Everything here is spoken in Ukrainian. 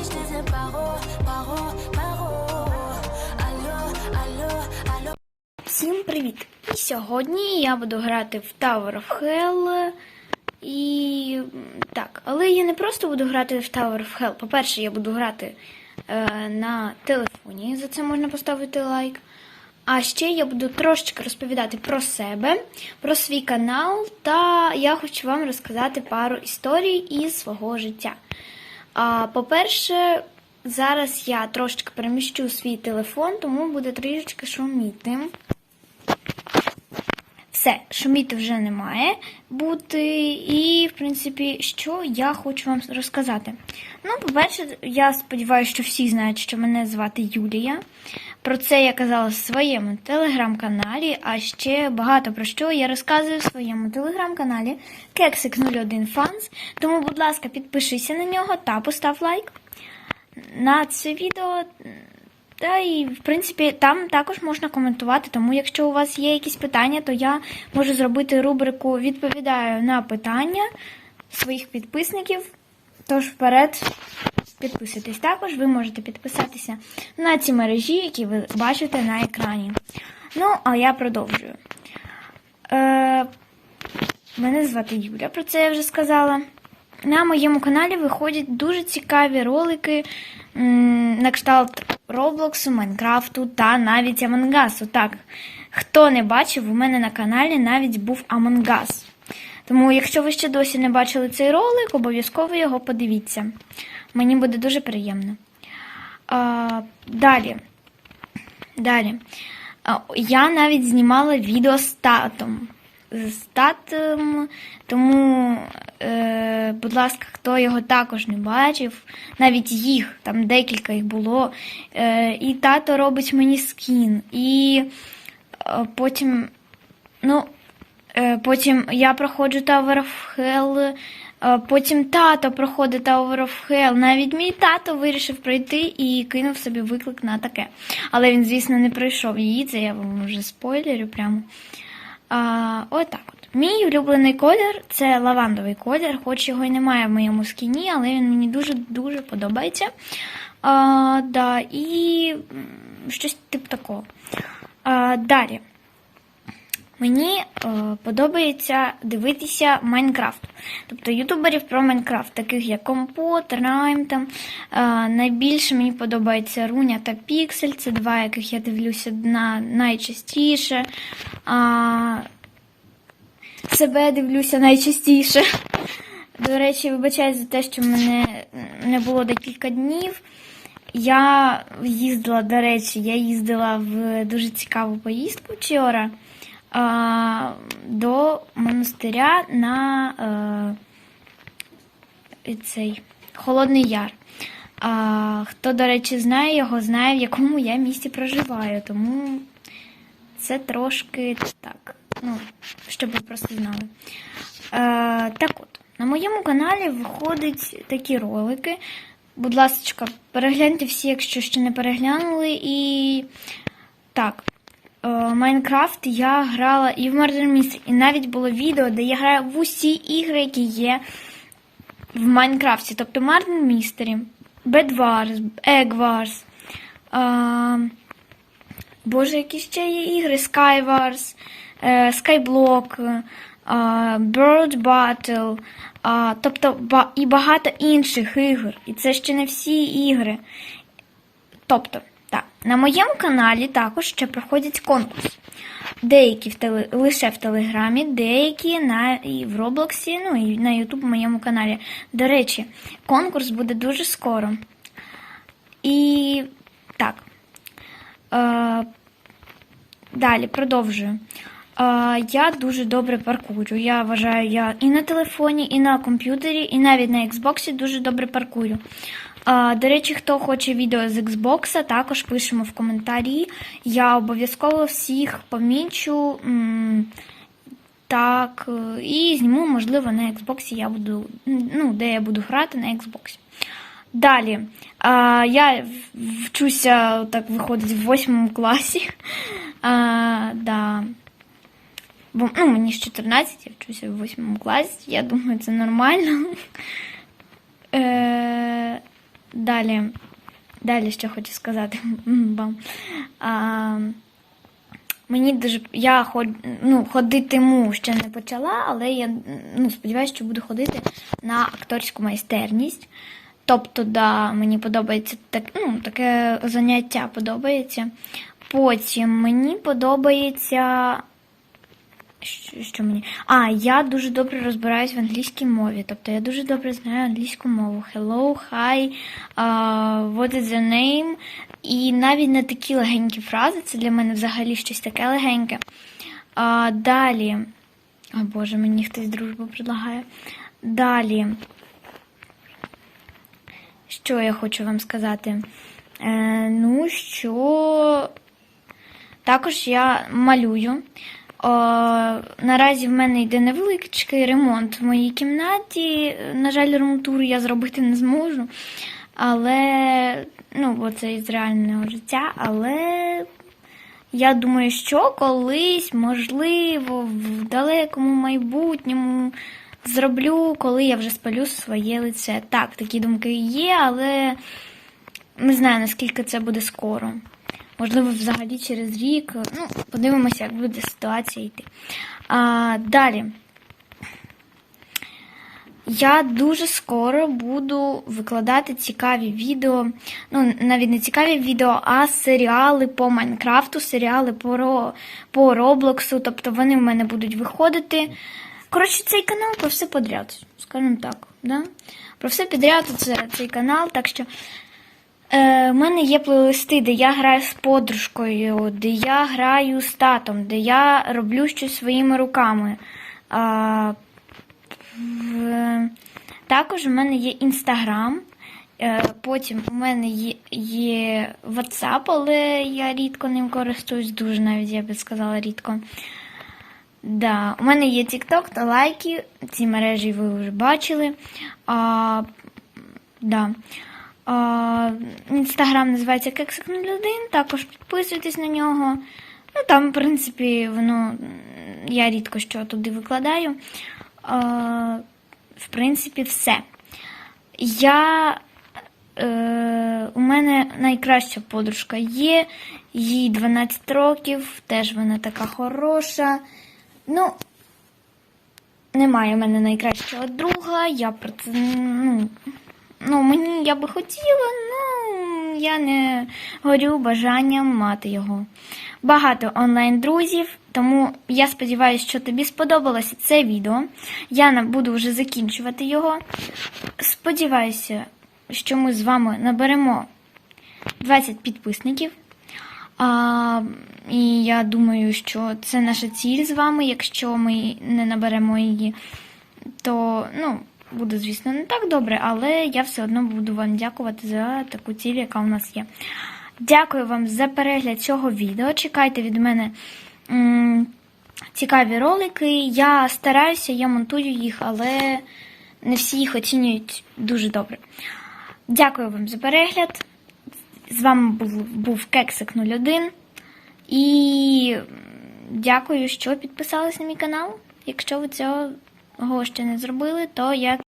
je tes paro, paro, paro. Allo, allo, allo. Всім привіт! І сьогодні я буду грати в Tower of Hell. І так, але я не просто буду грати в Tower of Hell. По-перше, я буду грати е, на телефоні, за це можна поставити лайк. А ще я буду трошечки розповідати про себе, про свій канал, та я хочу вам розказати пару історій із свого життя. По-перше, зараз я трошечки переміщу свій телефон, тому буде трішечки шуміти. Все, шуміти вже немає бути. І, в принципі, що я хочу вам розказати. Ну, по-перше, я сподіваюся, що всі знають, що мене звати Юлія. Про це я казала в своєму телеграм-каналі, а ще багато про що я розказую в своєму телеграм-каналі Keksik01 Fans. Тому, будь ласка, підпишися на нього та постав лайк на це відео. Та і, в принципі, там також можна коментувати, тому якщо у вас є якісь питання, то я можу зробити рубрику Відповідаю на питання своїх підписників. Тож вперед підписуйтесь. Також ви можете підписатися на ці мережі, які ви бачите на екрані. Ну, а я продовжую. Е, мене звати Юля, про це я вже сказала. На моєму каналі виходять дуже цікаві ролики на кшталт Роблоксу, Майнкрафту та навіть Амонгасу. Так, хто не бачив, у мене на каналі навіть був Амонгас. Тому, якщо ви ще досі не бачили цей ролик, обов'язково його подивіться. Мені буде дуже приємно. А, далі. Далі. А, Я навіть знімала відео з татом. З татом, тому, е, будь ласка, хто його також не бачив, навіть їх, там декілька їх було. Е, і тато робить мені скін. І е, потім, ну, е, потім я проходжу Tower of Hell, е, потім тато проходить Tower of Hell. Навіть мій тато вирішив пройти і кинув собі виклик на таке. Але він, звісно, не пройшов її, це я вам вже спойлерю прямо. А, отак от. Мій улюблений колір це лавандовий колір, хоч його й немає в моєму скіні, але він мені дуже-дуже подобається. А, да, і щось типу такого. А, далі. Мені е, подобається дивитися Майнкрафт. Тобто ютуберів про Майнкрафт, таких як Компот, Райм. Там. Е, найбільше мені подобається Руня та Піксель. Це два, яких я дивлюся на найчастіше. А, себе дивлюся найчастіше. До речі, вибачаю за те, що мене не було декілька днів. Я їздила, до речі, я їздила в дуже цікаву поїздку вчора до монастиря на е, цей Холодний Яр. А, хто, до речі, знає його, знає, в якому я місті проживаю. Тому це трошки так. Ну, щоб ви просто знали. Е, так от, на моєму каналі виходять такі ролики. Будь ласка, перегляньте всі, якщо ще не переглянули. І так, Майнкрафт я грала і в Murder Mystery, і навіть було відео, де я граю в усі ігри, які є в Майнкрафті. Тобто Murder Mystery, Bed Wars, Egg Wars. Е, Боже, які ще є ігри? Skywars, е, Skyblock, е, Bird Battle, е, тобто і багато інших ігор. І це ще не всі ігри. Тобто, на моєму каналі також ще проходять конкурс. Деякі в теле, лише в Телеграмі, деякі на, і в Роблоксі, ну і на Ютуб моєму каналі. До речі, конкурс буде дуже скоро. І так. Е, далі продовжую. Е, я дуже добре паркурю. Я вважаю, я і на телефоні, і на комп'ютері, і навіть на Xbox дуже добре паркурю. Е, до речі, хто хоче відео з Xbox, також пишемо в коментарі. Я обов'язково всіх помічу. Так, е, і зніму, можливо, на Xbox я буду, ну, де я буду грати на Xbox. Далі. А, я вчуся, так виходить, в восьмому класі. А, да. Бо ну, мені ж 14, я вчуся в восьмому класі. Я думаю, це нормально. Далі. Далі що хочу сказати. Бам. А, мені дуже. Я ход, ну, ходитиму ще не почала, але я ну, сподіваюся, що буду ходити на акторську майстерність. Тобто, да, мені подобається так, ну, таке заняття подобається. Потім мені подобається. Що, мені? А, я дуже добре розбираюсь в англійській мові. Тобто я дуже добре знаю англійську мову. Hello, hi, uh, what is your name? І навіть не такі легенькі фрази, це для мене взагалі щось таке легеньке. А, далі. О Боже, мені хтось дружбу предлагає. Далі. Що я хочу вам сказати? Е, ну, що також я малюю. О, наразі в мене йде невеличкий ремонт в моїй кімнаті. На жаль, ремонтуру я зробити не зможу. Але, ну, бо це із реального життя. Але я думаю, що колись, можливо, в далекому майбутньому зроблю, коли я вже спалю своє лице. Так, такі думки є, але не знаю, наскільки це буде скоро. Можливо, взагалі через рік. Ну, подивимося, як буде ситуація йти. А, далі. Я дуже скоро буду викладати цікаві відео. Ну, навіть не цікаві відео, а серіали по Майнкрафту, серіали по, по Роблоксу. Тобто вони в мене будуть виходити. Коротше, цей канал про все подряд, скажімо так. Да? Про все підряд це цей канал. Так що Е, в мене є плейлисти, де я граю з подружкою, де я граю з татом, де я роблю щось своїми руками. А, в... Також у мене є інстаграм. Е, потім у мене є, є WhatsApp, але я рідко ним користуюсь, дуже навіть я би сказала рідко. Да, у мене є TikTok та лайки. Ці мережі ви вже бачили. А, да. Інстаграм називається Кексик01, також підписуйтесь на нього. Ну, там, в принципі, воно я рідко що туди викладаю. А, в принципі, все. Я. Е, у мене найкраща подружка є, їй 12 років, теж вона така хороша. Ну, немає в мене найкращого друга, я про це. Ну, ну мені я би хотіла, ну я не горю бажанням мати його. Багато онлайн-друзів, тому я сподіваюся, що тобі сподобалося це відео. Я буду вже закінчувати його. Сподіваюся, що ми з вами наберемо 20 підписників. А, і я думаю, що це наша ціль з вами. Якщо ми не наберемо її, то ну, буде, звісно, не так добре, але я все одно буду вам дякувати за таку ціль, яка у нас є. Дякую вам за перегляд цього відео. Чекайте від мене цікаві ролики. Я стараюся, я монтую їх, але не всі їх оцінюють дуже добре. Дякую вам за перегляд. З вами був, був Кексик 01. І дякую, що підписались на мій канал. Якщо ви цього ще не зробили, то я